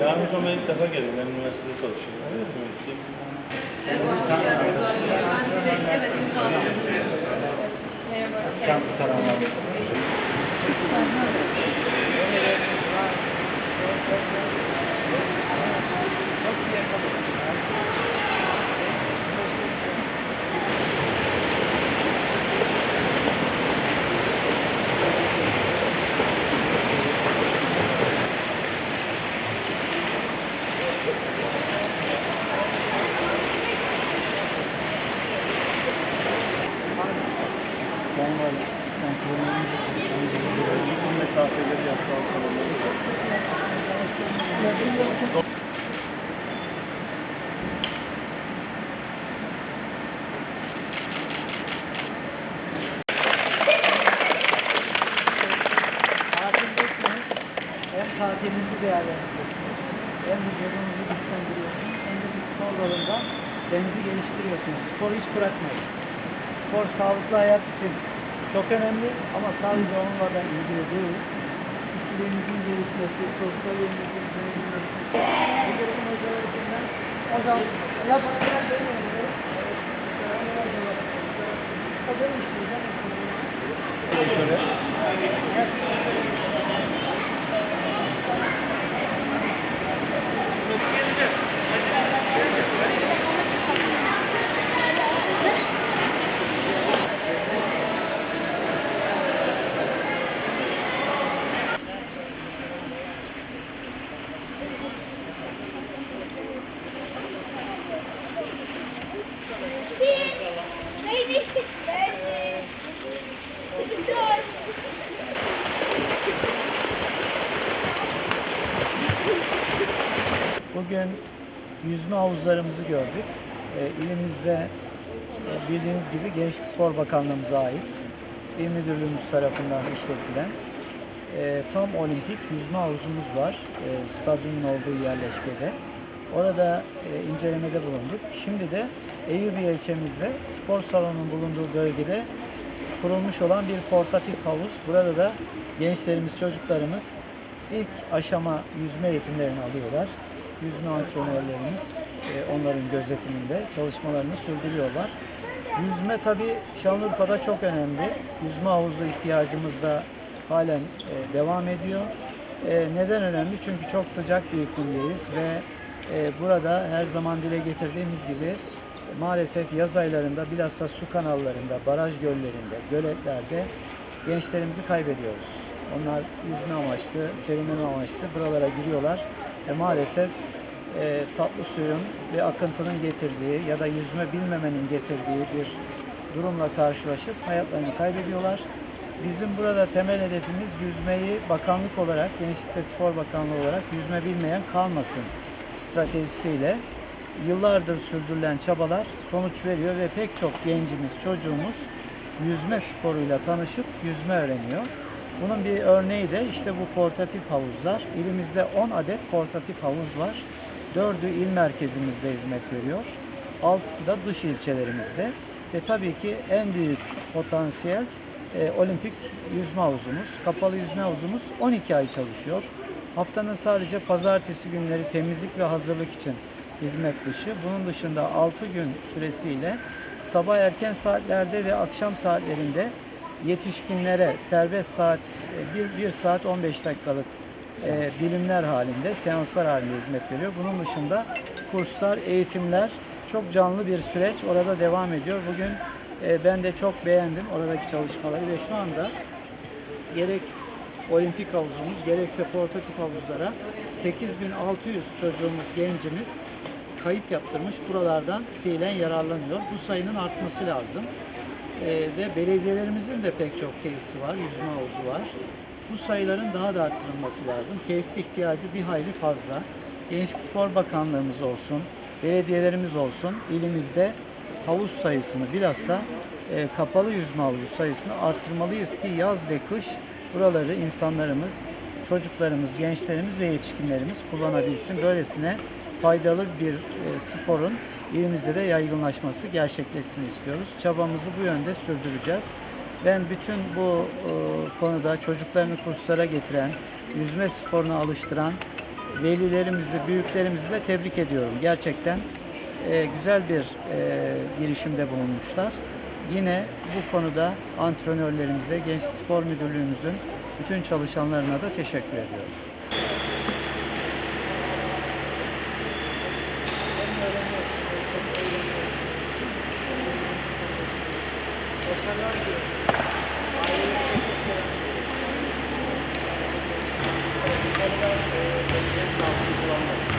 Yani o zaman ilk defa geldim. Ben üniversitede çalışıyorum. Öğretim üyesiyim. Sen kurtaramam. Normal kontrolümüz yakın mesafeleri yaptı halkalarımız. Tatildesiniz. Hem tatilinizi değerlendiriyorsunuz. Hem vücudunuzu güçlendiriyorsunuz. Hem de bir spor dalında kendinizi geliştiriyorsunuz. Sporu hiç bırakmayın. Spor sağlıklı hayat için çok önemli ama sadece onunla da ilgili değil. Kişiliğinizin gelişmesi, sosyal yönünüzün zenginleşmesi. Bu durum hocalarından hocam yapın. O benim işte hocam. Bugün yüzme havuzlarımızı gördük. E, ilimizde e, bildiğiniz gibi Gençlik Spor Bakanlığımıza ait İl Müdürlüğümüz tarafından işletilen e, tam olimpik yüzme havuzumuz var. E, stadyumun olduğu yerleşkede. Orada e, incelemede bulunduk. Şimdi de Eyüpiye ilçemizde spor salonunun bulunduğu bölgede kurulmuş olan bir portatif havuz. Burada da gençlerimiz, çocuklarımız ilk aşama yüzme eğitimlerini alıyorlar. Yüzme antrenörlerimiz e, onların gözetiminde çalışmalarını sürdürüyorlar. Yüzme tabii Şanlıurfa'da çok önemli. Yüzme havuzu ihtiyacımız da halen e, devam ediyor. E, neden önemli? Çünkü çok sıcak bir iklimdeyiz ve e, burada her zaman dile getirdiğimiz gibi maalesef yaz aylarında bilhassa su kanallarında, baraj göllerinde, göletlerde gençlerimizi kaybediyoruz. Onlar yüzme amaçlı, serinleme amaçlı buralara giriyorlar ve maalesef e, tatlı suyun ve akıntının getirdiği ya da yüzme bilmemenin getirdiği bir durumla karşılaşıp hayatlarını kaybediyorlar. Bizim burada temel hedefimiz yüzmeyi bakanlık olarak, Gençlik ve Spor Bakanlığı olarak yüzme bilmeyen kalmasın stratejisiyle yıllardır sürdürülen çabalar sonuç veriyor ve pek çok gencimiz, çocuğumuz yüzme sporuyla tanışıp yüzme öğreniyor. Bunun bir örneği de işte bu portatif havuzlar. İlimizde 10 adet portatif havuz var. 4'ü il merkezimizde hizmet veriyor. 6'sı da dış ilçelerimizde. Ve tabii ki en büyük potansiyel e, olimpik yüzme havuzumuz. Kapalı yüzme havuzumuz 12 ay çalışıyor. Haftanın sadece pazartesi günleri temizlik ve hazırlık için hizmet dışı. Bunun dışında 6 gün süresiyle sabah erken saatlerde ve akşam saatlerinde yetişkinlere serbest saat 1, 1 saat 15 dakikalık e, bilimler halinde, seanslar halinde hizmet veriyor. Bunun dışında kurslar, eğitimler çok canlı bir süreç orada devam ediyor. Bugün e, ben de çok beğendim oradaki çalışmaları ve şu anda gerek olimpik havuzumuz gerekse portatif havuzlara 8600 çocuğumuz, gencimiz kayıt yaptırmış. Buralardan fiilen yararlanıyor. Bu sayının artması lazım. Ee, ve belediyelerimizin de pek çok tesisi var, yüzme havuzu var. Bu sayıların daha da arttırılması lazım. Tesis ihtiyacı bir hayli fazla. Gençlik Spor Bakanlığımız olsun, belediyelerimiz olsun, ilimizde havuz sayısını bilhassa e, kapalı yüzme havuzu sayısını arttırmalıyız ki yaz ve kış buraları insanlarımız, çocuklarımız, gençlerimiz ve yetişkinlerimiz kullanabilsin. Böylesine faydalı bir e, sporun ilimizde de yaygınlaşması gerçekleşsin istiyoruz. Çabamızı bu yönde sürdüreceğiz. Ben bütün bu e, konuda çocuklarını kurslara getiren, yüzme sporuna alıştıran velilerimizi, büyüklerimizi de tebrik ediyorum. Gerçekten e, güzel bir e, girişimde bulunmuşlar. Yine bu konuda antrenörlerimize, Gençlik Spor Müdürlüğümüzün bütün çalışanlarına da teşekkür ediyorum. Başarılar diliyoruz. Ailemize çok selam söylüyoruz. Teşekkür ederim. Kullanılan belirleri sağ olsun kullanmalı.